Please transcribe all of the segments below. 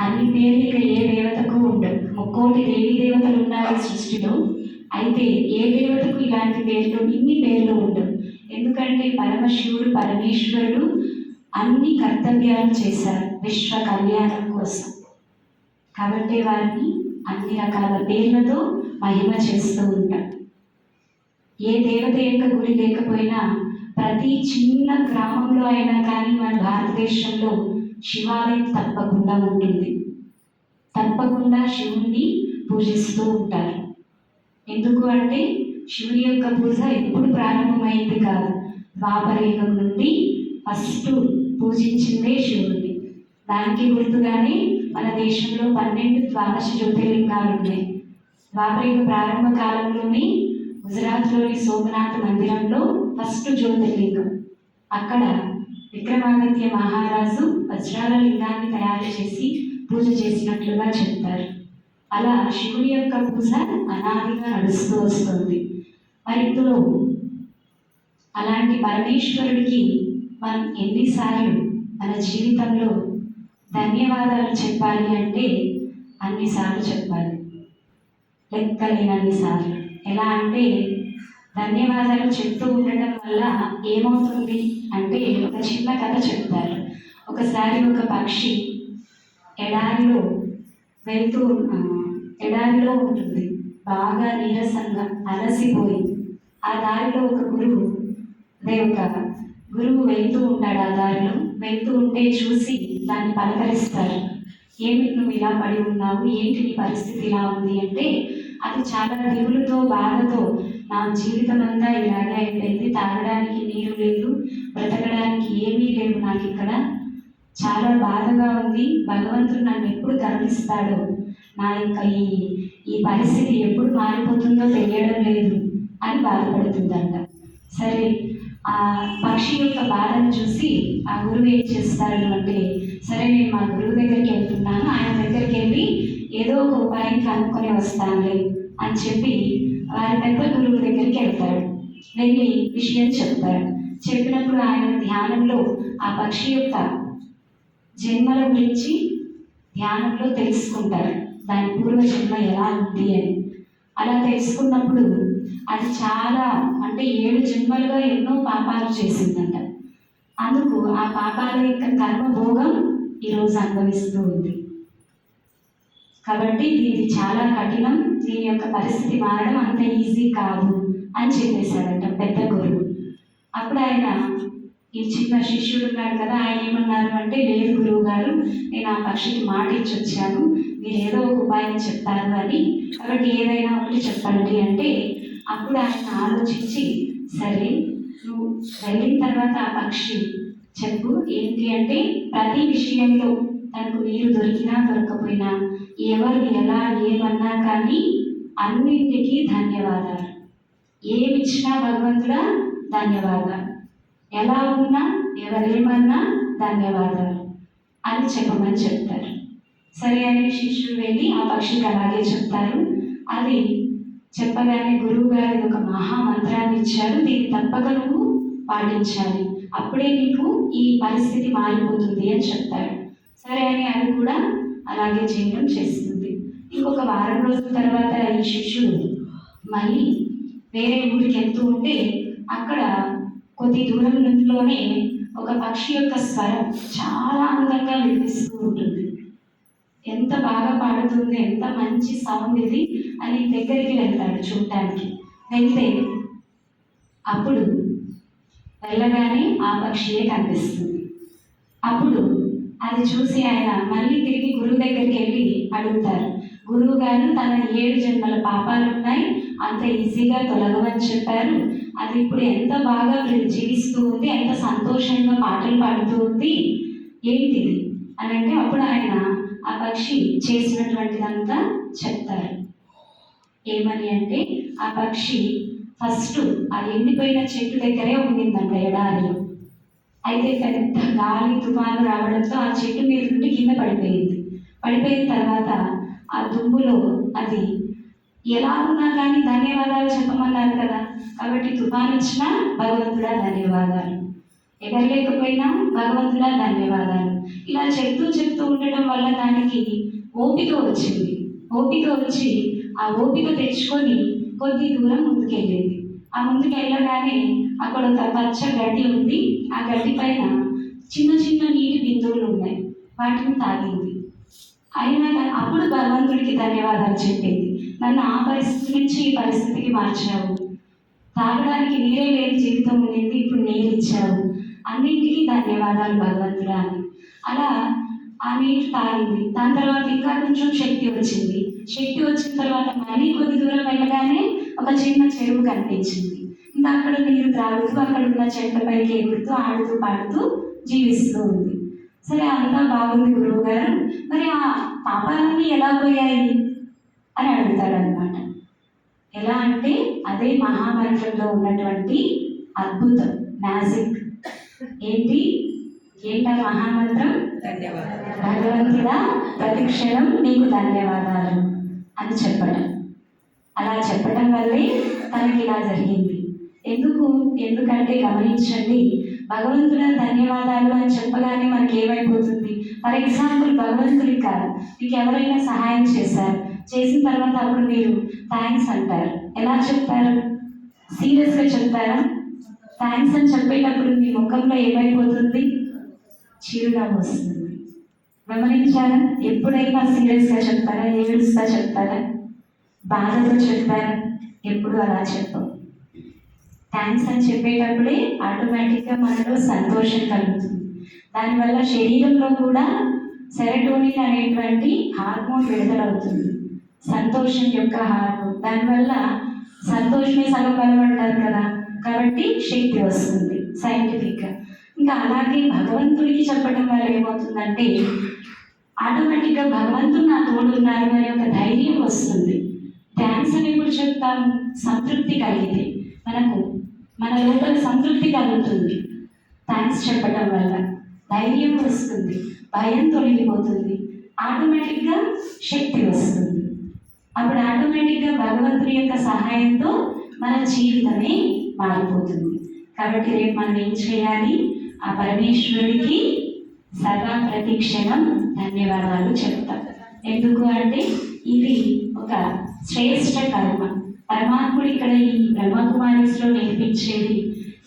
అన్ని పేర్లు ఇక ఏ దేవతకు ఉండవు ముక్కోటి దేవి దేవతలు ఉన్నారు సృష్టిలో. అయితే ఏ దేవతకు ఇలాంటి పేర్లు ఇన్ని పేర్లు ఉండవు. ఎందుకంటే పరమశివుడు పరమేశ్వరుడు అన్ని కర్తవ్యాలు చేశారు విశ్వ కళ్యాణం కోసం. కాబట్టి వారిని అన్ని రకాల పేర్లతో మహిమ చేస్తూ ఉంటాం. ఏ దేవత యొక్క గుడి లేకపోయినా ప్రతి చిన్న గ్రామంలో అయినా కానీ మన భారతదేశంలో శివాలయం తప్పకుండా ఉంటుంది. తప్పకుండా శివుణ్ణి పూజిస్తూ ఉంటారు. ఎందుకు అంటే శివుని యొక్క పూజ ఎప్పుడు ప్రారంభమైంది కాదు. ద్వాపరయుగం నుండి ఫస్ట్ పూజించిందే శివుణ్ణి. దానికి గుర్తుగానే మన దేశంలో పన్నెండు ద్వాదశ జ్యోతిర్లింగాలు ఉన్నాయి. ద్వాపరయుగ ప్రారంభ కాలంలోనే గుజరాత్లోని సోమనాథ్ మందిరంలో ఫస్ట్ జ్యోతిర్లింగం. అక్కడ విక్రమాదిత్య మహారాజు వజ్రాల లింగాన్ని తయారు చేసి పూజ చేసినట్లుగా చెప్తారు. అలా శివుని యొక్క పూజ అనాదిగా నడుస్తూ వస్తుంది. మరి ఇప్పుడు అలాంటి పరమేశ్వరుడికి మనం ఎన్నిసార్లు మన జీవితంలో ధన్యవాదాలు చెప్పాలి అంటే అన్నిసార్లు చెప్పాలి. లెక్కలేనన్నిసార్లు. ఎలా అంటే ధన్యవాదాలు చెప్తూ ఉండటం వల్ల ఏమవుతుంది అంటే ఒక చిన్న కథ చెప్తారు. ఒకసారి ఒక పక్షి ఎడారిలో వెళ్తూ ఎడారిలో ఉంటుంది. బాగా నీరసంగా అలసిపోయి ఆ దారిలో ఒక గురువు దేవత గురువు వెళ్తూ ఉంటాడు ఆ దారిలో. వెళ్తూ ఉంటే చూసి దాన్ని పలకరిస్తారు. ఏమిటి నువ్వు ఇలా పడి ఉన్నావు? ఏంటి నీ పరిస్థితి ఇలా ఉంది? అంటే అది చాలా దిగులుతో బాధతో నా జీవితం అంతా ఇలాగే అయిపోయింది. తాగడానికి నీరు లేదు బ్రతకడానికి ఏమీ లేవు. నాకు ఇక్కడ చాలా బాధగా ఉంది. భగవంతుడు నన్ను ఎప్పుడు కరుణిస్తాడో నా యొక్క ఈ ఈ పరిస్థితి ఎప్పుడు మారిపోతుందో తెలియడం లేదు అని బాధపడుతుందంట. సరే ఆ పక్షి యొక్క బాధను చూసి ఆ గురువు ఏం చేస్తాడు అంటే సరే నేను మా గురువు దగ్గరికి వెళ్తున్నాను. ఆయన దగ్గరికి వెళ్ళి ఏదో ఒక ఉపాయం కనుక్కొని వస్తానులే అని చెప్పి వారి పెద్ద గురువు దగ్గరికి వెళ్తాడు. వెళ్ళి విషయం చెప్తాడు. చెప్పినప్పుడు ఆయన ధ్యానంలో ఆ పక్షి యొక్క జన్మల గురించి ధ్యానంలో తెలుసుకుంటారు దాని పూర్వ జన్మ ఎలా ఉంది అని. అలా తెలుసుకున్నప్పుడు అది చాలా అంటే ఏడు జన్మలుగా ఎన్నో పాపాలు చేసిందంట. అందుకు ఆ పాపాల యొక్క కర్మభోగం ఈరోజు అనుభవిస్తూ ఉంది. కాబట్టి ఇది చాలా కఠినం. దీని యొక్క పరిస్థితి మారడం అంత ఈజీ కాదు అని చెప్పేశాడంట పెద్ద గురువు. అప్పుడు ఆయన ఈ చిన్న శిష్యుడు ఉన్నాడు కదా ఆయన ఏమన్నారు అంటే లేదు గురువు గారు నేను ఆ పక్షికి మాట ఇచ్చి వచ్చాను. మీరు ఏదో ఒక ఉపాయం చెప్తారు అని. కాబట్టి ఏదైనా ఒకటి చెప్పండి అంటే అప్పుడు ఆయన ఆలోచించి సరే నువ్వు వెళ్ళిన తర్వాత ఆ పక్షి చెప్పు. ఏంటి అంటే ప్రతి విషయంలో తనకు నీరు దొరికినా దొరకపోయినా ఎవరు ఎలా ఏమన్నా కానీ అన్నింటికీ ధన్యవాదాలు. ఏమిచ్చినా భగవంతుడా ధన్యవాదాలు. ఎలా ఉన్నా ఎవరేమన్నా ధన్యవాదాలు అని చెప్పమని చెప్తారు. సరే అని శిష్యుడు వెళ్ళి ఆ పక్షికి అలాగే చెప్తారు. అది చెప్పగానే గురువు గారు ఒక మహా మంత్రాన్ని ఇచ్చారు. దీన్ని తప్పక నువ్వు పాటించాలి. అప్పుడే నీకు ఈ పరిస్థితి మారిపోతుంది అని చెప్తారు. సరే అని అది కూడా అలాగే చేయడం చేస్తుంది. ఇంకొక వారం రోజుల తర్వాత ఈ శిష్యుడు మళ్ళీ వేరే ఊరికి వెళ్తూ ఉంటే అక్కడ కొద్ది దూరం నుండిలోనే ఒక పక్షి యొక్క స్వరం చాలా అందంగా వినిపిస్తూ ఉంటుంది. ఎంత బాగా పాడుతుంది ఎంత మంచి సౌండ్ ఇది అని దగ్గరికి వెళ్తాడు చూడటానికి వెళ్తే అప్పుడు వెళ్ళగానే ఆ పక్షియే కనిపిస్తుంది. అప్పుడు అది చూసి ఆయన మళ్ళీ తిరిగి గురువు దగ్గరికి వెళ్ళి అడుగుతారు. గురువు గారు తన ఏడు జన్మల పాపాలు ఉన్నాయి అంత ఈజీగా తొలగవని చెప్పారు. అది ఇప్పుడు ఎంత బాగా జీవిస్తూ ఉంది ఎంత సంతోషంగా పాటలు పాడుతూ ఉంది ఏంటిది? అని అంటే అప్పుడు ఆయన ఆ పక్షి చేసినటువంటిదంతా చెప్తారు. ఏమని అంటే ఆ పక్షి ఫస్ట్ ఆ ఎండిపోయిన చెట్టు దగ్గరే ఉండిందంట ఎడారిలో. అయితే పెద్ద గాలి తుఫాను రావడంతో ఆ చెట్టు మీద నుండి కింద పడిపోయింది. పడిపోయిన తర్వాత ఆ దుమ్ములో అది ఎలా ఉన్నా కానీ ధన్యవాదాలు చెప్పమన్నారు కదా. కాబట్టి తుఫాను ఇచ్చినా భగవంతుడా ధన్యవాదాలు. ఎగరలేకపోయినా భగవంతుడా ధన్యవాదాలు. ఇలా చెప్తూ చెప్తూ ఉండడం వల్ల దానికి ఓపిక వచ్చింది. ఓపిక వచ్చి ఆ ఓపిక తెచ్చుకొని కొద్ది దూరం ముందుకెళ్ళింది. ఆ ముందుకు వెళ్ళగానే అక్కడ ఒక పచ్చ గడ్డి ఉంది. ఆ గడ్డి పైన చిన్న చిన్న నీటి బిందువులు ఉన్నాయి. వాటిని తాగింది. అయినా అప్పుడు భగవంతుడికి ధన్యవాదాలు చెప్పింది. నన్ను ఆ పరిస్థితి నుంచి ఈ పరిస్థితికి మార్చావు. తాగడానికి నీరే లేని జీవితం ఉండింది ఇప్పుడు నీరు ఇచ్చావు అన్నింటికీ ధన్యవాదాలు భగవంతుడా అని అలా ఆ నీరు తాగింది. దాని తర్వాత ఇంకా కొంచెం శక్తి వచ్చింది. శక్తి వచ్చిన తర్వాత మళ్ళీ కొద్ది దూరం వెళ్ళగానే ఒక చిన్న చెరువు కనిపించింది. అక్కడ నీరు త్రాగుతూ అక్కడ ఉన్న చెట్లపైకి ఎగురుతూ ఆడుతూ పాడుతూ జీవిస్తూ ఉంది. సరే అంతా బాగుంది గురువు గారు. మరి ఆ పాపాలన్నీ ఎలా పోయాయి అని అడుగుతాడు అనమాట ఎలా అంటే అదే మహామంత్రంలో ఉన్నటువంటి అద్భుతం మ్యాజిక్ ఏంటి? ఏంటా మహామంత్రం? ధన్యవాదాలు. భగవంతుడా ప్రతి క్షణం నీకు ధన్యవాదాలు అని చెప్పడం. అలా చెప్పడం వల్లే తనకి ఇలా జరిగింది. ఎందుకు? ఎందుకంటే గమనించండి భగవంతుడు ధన్యవాదాలు అని చెప్పగానే మనకి ఏమైపోతుంది? ఫర్ ఎగ్జాంపుల్ భగవంతుడికి కాదు. మీకు ఎవరైనా సహాయం చేశారు? చేసిన తర్వాత అప్పుడు మీరు థ్యాంక్స్ అంటారు. ఎలా చెప్తారు? సీరియస్గా చెప్తారా? థ్యాంక్స్ అని చెప్పేటప్పుడు మీ ముఖంలో ఏమైపోతుంది? చిరునవ్వు వస్తుంది. గమనించారా? ఎప్పుడైనా సీరియస్గా చెప్తారా? ఏడుస్తా చెప్తారా? బాధతో చెప్తారా? ఎప్పుడు అలా చెప్తారు థ్యాంక్స్ అని చెప్పేటప్పుడే ఆటోమేటిక్గా మనలో సంతోషం కలుగుతుంది. దానివల్ల శరీరంలో కూడా సెరటోనిన్ అనేటువంటి హార్మోన్ విడుదలవుతుంది సంతోషం యొక్క హార్మోన్. దానివల్ల సంతోషమే సగం బలం అంటారు కదా. కాబట్టి శక్తి వస్తుంది సైంటిఫిక్గా ఇంకా అలాగే భగవంతుడికి చెప్పడం వల్ల ఏమవుతుందంటే ఆటోమేటిక్గా భగవంతుడు నా తోడు ఉన్నారు అనే ఒక ధైర్యం వస్తుంది. థ్యాంక్స్ అని ఎప్పుడు చెప్తాము? సంతృప్తి కలిగితే. మనకు మన లోపల సంతృప్తి కలుగుతుంది. థ్యాంక్స్ చెప్పడం వల్ల. ధైర్యం వస్తుంది. భయం తొలగిపోతుంది. ఆటోమేటిక్గా శక్తి వస్తుంది. అప్పుడు ఆటోమేటిక్గా భగవంతుడి యొక్క సహాయంతో మన జీవితమే మారిపోతుంది. కాబట్టి రేపు మనం ఏం చేయాలి? ఆ పరమేశ్వరుడికి సదా ప్రతిక్షణం ధన్యవాదాలు చెప్తాం. ఎందుకు అంటే ఇది ఒక శ్రేష్ట కర్మ. పరమాత్ముడు ఇక్కడ ఈ బ్రహ్మకుమారిస్లో నేర్పించేది.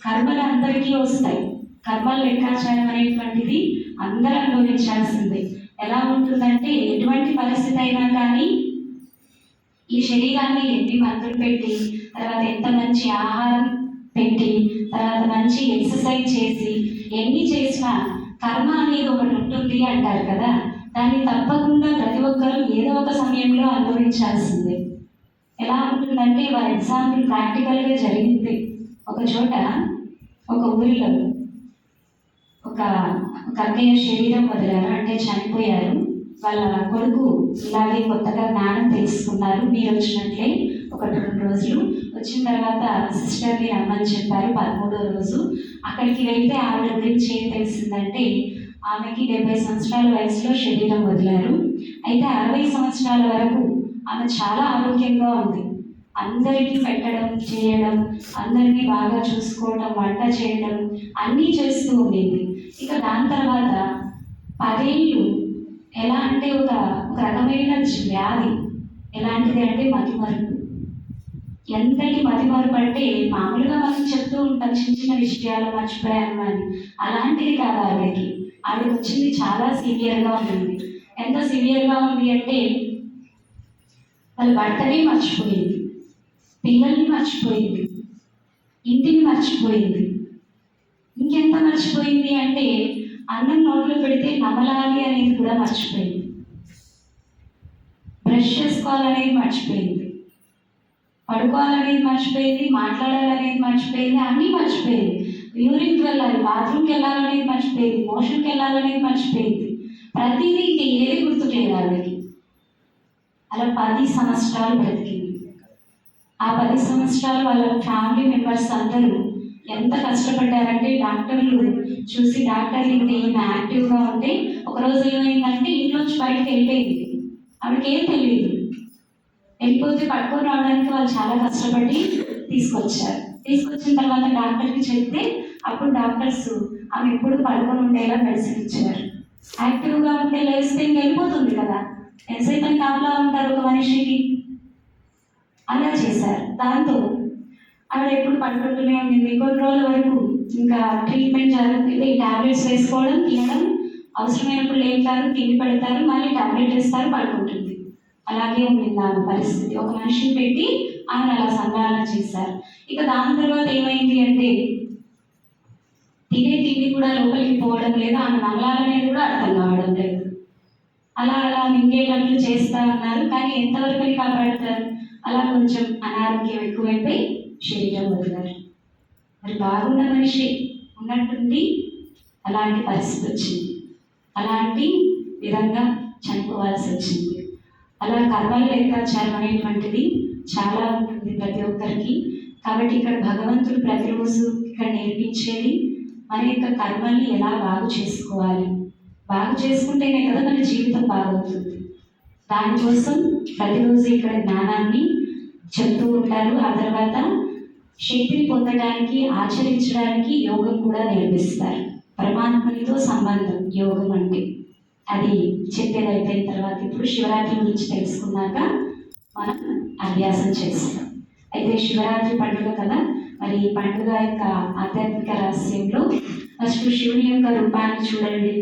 కర్మలు అందరికీ వస్తాయి. కర్మల లెక్కాచారం అనేటువంటిది అందరూ అనుభవించాల్సిందే ఎలా ఉంటుందంటే ఎటువంటి పరిస్థితి అయినా కానీ ఈ శరీరాన్ని ఎన్ని మందులు పెట్టి తర్వాత ఎంత మంచి ఆహారం పెట్టి తర్వాత మంచి ఎక్సర్సైజ్ చేసి ఎన్ని చేసినా కర్మ అనేది ఒకటి ఉంటుంది అంటారు కదా. దాన్ని తప్పకుండా ప్రతి ఒక్కరూ ఏదో ఒక సమయంలో అనుభవించాల్సిందే. ఎలా ఉంటుందంటే వారి ఎగ్జాంపుల్ ప్రాక్టికల్గా జరిగింది. ఒక చోట ఒక ఊరిలో ఒక ఒక అక్కయ్య శరీరం వదిలారు అంటే చనిపోయారు. వాళ్ళ కొడుకు ఇలాగే కొత్తగా జ్ఞానం తెలుసుకున్నారు. మీరు వచ్చినట్లే ఒకటి రెండు రోజులు. వచ్చిన తర్వాత సిస్టర్ని రమ్మని చెప్పారు పదమూడో రోజు. అక్కడికి వెళ్తే ఆవిడ గురించి ఏం తెలిసిందంటే ఆమెకి డెబ్బై సంవత్సరాల వయసులో శరీరం వదిలారు. అయితే అరవై సంవత్సరాల వరకు ఆమె చాలా ఆరోగ్యంగా ఉంది. అందరికీ పెట్టడం చేయడం అందరినీ బాగా చూసుకోవడం వంట చేయడం అన్నీ చేస్తూ ఉండేది. ఇక దాని తర్వాత పదేళ్ళు ఎలా అంటే ఒక ఒక రకమైన వ్యాధి. ఎలాంటిది అంటే మతిమరుపు. ఎంతటి మతిమరుపు అంటే మామూలుగా మనం చెప్తూ ఉంటాం చిన్న చిన్న విషయాలు మర్చిపోయాను అని. అలాంటిది కాదు ఆవిడకి. ఆవిడకి వచ్చింది చాలా సివియర్గా ఉంది. ఎంత సివియర్గా ఉంది అంటే వాళ్ళ భర్తని మర్చిపోయింది. పిల్లల్ని మర్చిపోయింది. ఇంటిని మర్చిపోయింది. ఇంకెంత మర్చిపోయింది అంటే అన్నం నోట్లో పెడితే నమలాలి అనేది కూడా మర్చిపోయింది. బ్రష్ చేసుకోవాలనేది మర్చిపోయింది. పడుకోవాలనేది మర్చిపోయింది. మాట్లాడాలనేది మర్చిపోయింది. అన్నీ మర్చిపోయింది. యూరిన్కి వెళ్ళాలి బాత్రూమ్కి వెళ్ళాలనేది మర్చిపోయింది. మోషన్కి వెళ్ళాలనేది మర్చిపోయింది. ప్రతిదీ ఇంకా ఏది గుర్తులేదు ఆవిడకి అలా పది సంవత్సరాలు బ్రతికింది. ఆ పది సంవత్సరాలు వాళ్ళ ఫ్యామిలీ మెంబర్స్ అందరూ ఎంత కష్టపడ్డారంటే డాక్టర్లు చూసి డాక్టర్లు ఇంకా ఈమె యాక్టివ్గా ఉంటే ఒకరోజు ఏమైందంటే ఇంట్లోంచి బయటకు వెళ్ళిపోయింది. ఆవిడకి ఏం తెలియదు వెళ్ళిపోతే పట్టుకొని రావడానికి వాళ్ళు చాలా కష్టపడి తీసుకొచ్చారు. తీసుకొచ్చిన తర్వాత డాక్టర్కి చెప్తే అప్పుడు డాక్టర్స్ ఆమె ఎప్పుడు పడుకొని ఉండేలా మెడిసిన్ ఇచ్చారు. యాక్టివ్గా ఉంటే లేస్తే ఇంక వెళ్ళిపోతుంది కదా. ఎంతసేపు అని కాపలా ఉంటారు ఒక మనిషికి? అలా చేశారు. దాంతో ఆవిడ ఎప్పుడు పడుకుంటూనే ఉండింది. కొన్ని రోజుల వరకు ఇంకా ట్రీట్మెంట్ జరుగుతుంది ఈ టాబ్లెట్స్ వేసుకోవడం తినడం అవసరమైనప్పుడు లేపుతారు తిండి పెడతారు మళ్ళీ టాబ్లెట్ వేస్తారు పడుకుంటుంది. అలాగే ఉండింది ఆమె పరిస్థితి. ఒక మనిషిని పెట్టి ఆయన అలా సంభాలన చేశారు. ఇక దాని తర్వాత ఏమైంది అంటే తినే తిండి కూడా లోపలికి పోవడం లేదు. ఆమె నగలాలనేది కూడా అర్థం కావడం లేదు. అలా అలా మింగేటట్లు చేస్తా ఉన్నారు కానీ ఎంతవరకు కాపాడతారు అలా కొంచెం అనారోగ్యం ఎక్కువైపోయి శరీరం వదిలారు. మరి బాగున్న మనిషి ఉన్నట్టుండి అలాంటి పరిస్థితి వచ్చింది. అలాంటి విధంగా చనిపోవాల్సి వచ్చింది. అలా కర్మల లెక్కాచారం అనేటువంటిది చాలా ఉంటుంది ప్రతి ఒక్కరికి. కాబట్టి ఇక్కడ భగవంతుడు ప్రతిరోజు ఇక్కడ నేర్పించేది మన యొక్క కర్మల్ని ఎలా బాగు చేసుకోవాలి? బాగు చేసుకుంటేనే కదా మన జీవితం బాగవుతుంది. దానికోసం ప్రతిరోజు ఇక్కడ జ్ఞానాన్ని చెప్తూ ఉంటారు. ఆ తర్వాత శక్తిని పొందడానికి ఆచరించడానికి యోగం కూడా నేర్పిస్తారు. పరమాత్మనితో సంబంధం యోగం అంటే. అది చెప్పేది అయిపోయిన తర్వాత ఇప్పుడు శివరాత్రి గురించి తెలుసుకున్నాక మనం అభ్యాసం చేస్తాం. అయితే శివరాత్రి పండుగ కదా మరి ఈ పండుగ యొక్క ఆధ్యాత్మిక రహస్యంలో ఫస్ట్ శివుని యొక్క రూపాన్ని చూడండి.